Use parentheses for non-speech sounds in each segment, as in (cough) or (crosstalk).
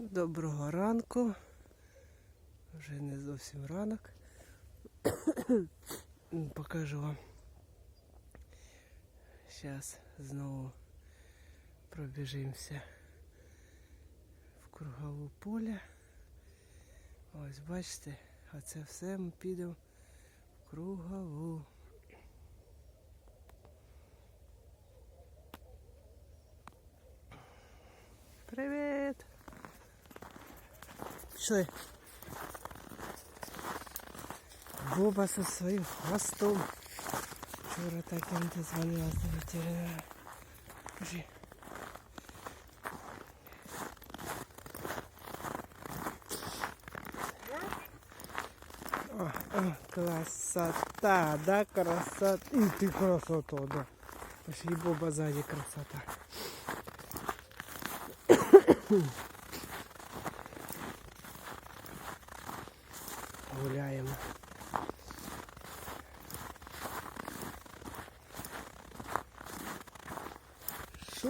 Доброго ранку. Вже не зовсім ранок. (coughs) Покажу вам. Зараз знову пробіжимося в кругову поле. Ось бачите, а це все ми підемо в кругову. Привіт! Пішли. Боба со своїм хвостом. Вчора так не дозвонилась до ветеринара. Кажи. О, о, красота, да, красота. И ты красота, да. Пошли, Боба сзади красота.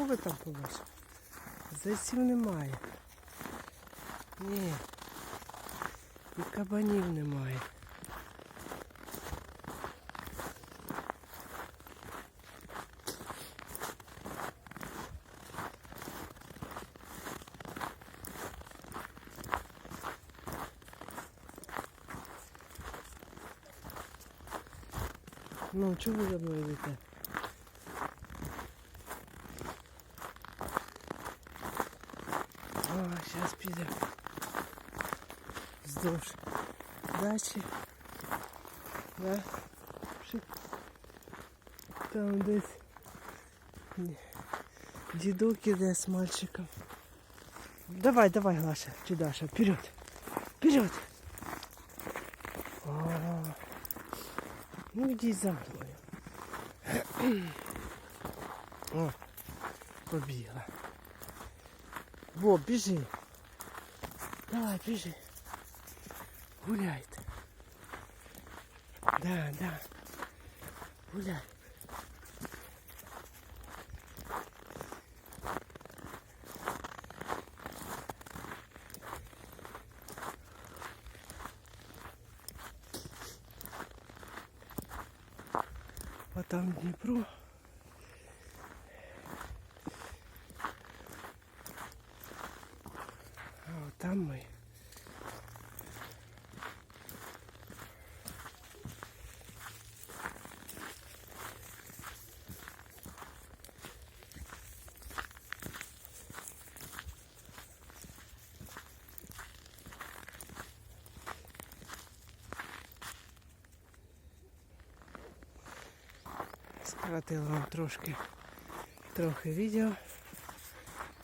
Що ви там побачили? Зайців немає. Ні. І кабанів немає. Ну, чого ви за мною? зараз піде. Вздовж дачі. Да? Шик. Там десь дідок іде з мальчиком. Давай, давай, Глаша, чи Даша, вперед. Вперед. О, ну йдіть за мною. (clears throat) О, побігла. Во, біжи. Давай, біжи. Гуляйте. Да, да. Гуляй. А там Дніпро. Там ми. Скоротила вам трошки трохи відео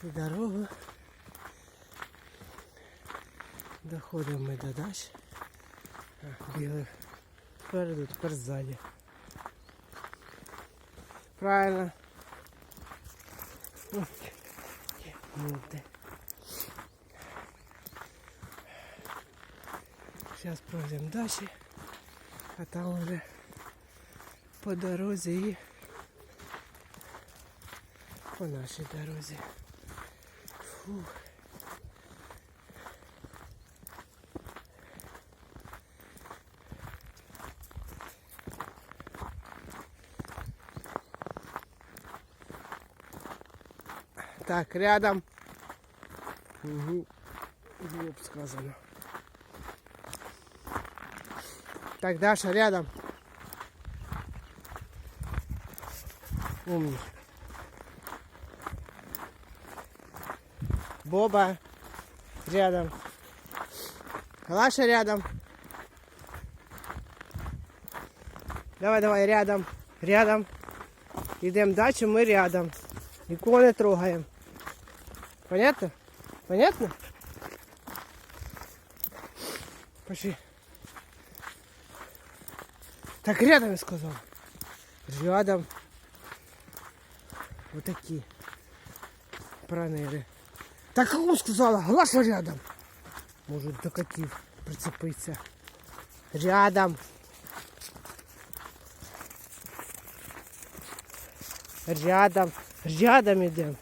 і дорогу. Доходимо ми до дачі. А, Бігли впереду, тепер ззаді. Правильно. Зараз пройдемо далі, а там вже по дорозі і по нашій дорозі. Фух. Так, рядом. Угу. Глуп сказано. Так, Даша, рядом. Умник. Боба рядом. Глаша рядом. Давай, давай, рядом. Рядом. Йдемо далі, ми рядом. Нікого не трогаємо. Понятно? Понятно? Пошли. Так рядом я сказал. Рядом. Вот такие. Пронери. Так кому сказала? Глаша рядом. Может до котів прицепиться. Рядом. Рядом. Рядом идем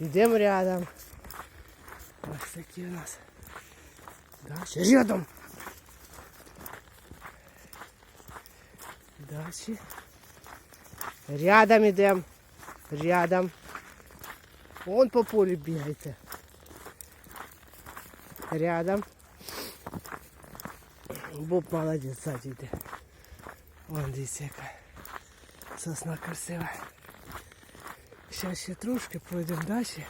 Идем рядом. Ось такі у нас. Дальше. Рядом. Дальше. Рядом идем. Рядом. Вон по полю бігайте. Рядом. Боб молодець ззаді йде. Вон дивіться яка сосна красива. Зараз ще трошки пройдемо далі.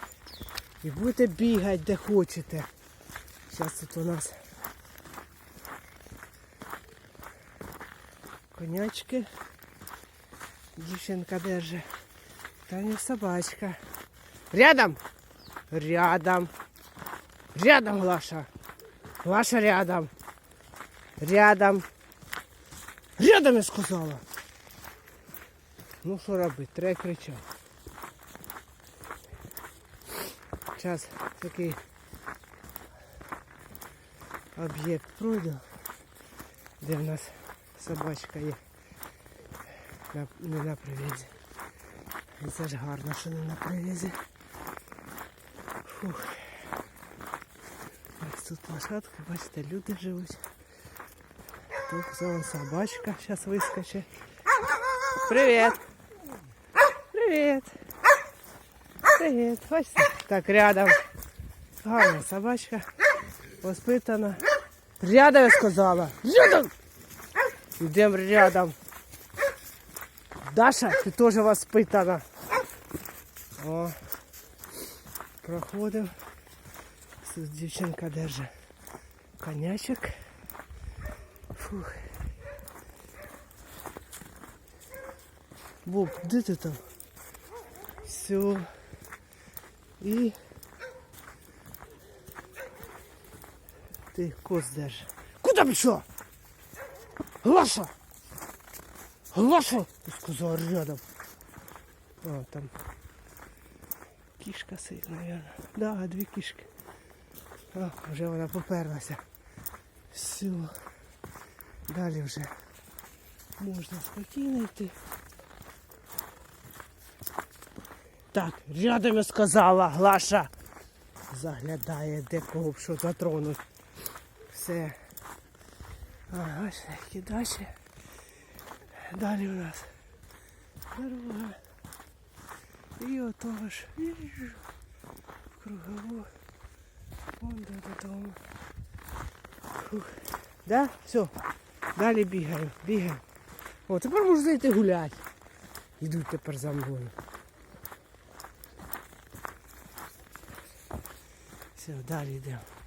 І будете бігати де хочете. Зараз тут у нас конячки. Дівчинка держить. Таня собачка. Рядом. Рядом. Рядом, Глаша. Глаша рядом. Рядом. Рядом я сказала. Ну що робити? Треба кричати. Зараз такий об'єкт пройду, де в нас собачка є. Не на привізі. І це ж гарно, що не на привізі. Фух. Ось тут площадка, бачите, люди живуть. Тут зона собачка зараз вискочить. Привіт! Привіт! Привіт! Бачите? Так, рядом. Гарна собачка. Воспитана. Рядом я сказала. Рядом! Йдемо рядом. Даша, ти теж воспитана. О. Проходимо. Тут держить конячок. Фух. Боб, де ти там? Все. І ти коз держиш. Куди пішла? Глаша! Глаша! Ти сказала рядом. О, там кішка сидить, мабуть. Да, дві кішки. О, вже вона поперлася. Все. Далі вже можна спокійно йти. Так, рядом я сказала, Глаша. Заглядає, де кого б що затронуть. Все. Ага, шляхи далі. Далі у нас дорога. І отого ж. Кругову. Вон до додому. Да? Все. Далі бігаю, бігаю. О, тепер можу зайти гуляти. Йдуть тепер за мною. Все, далі йдемо.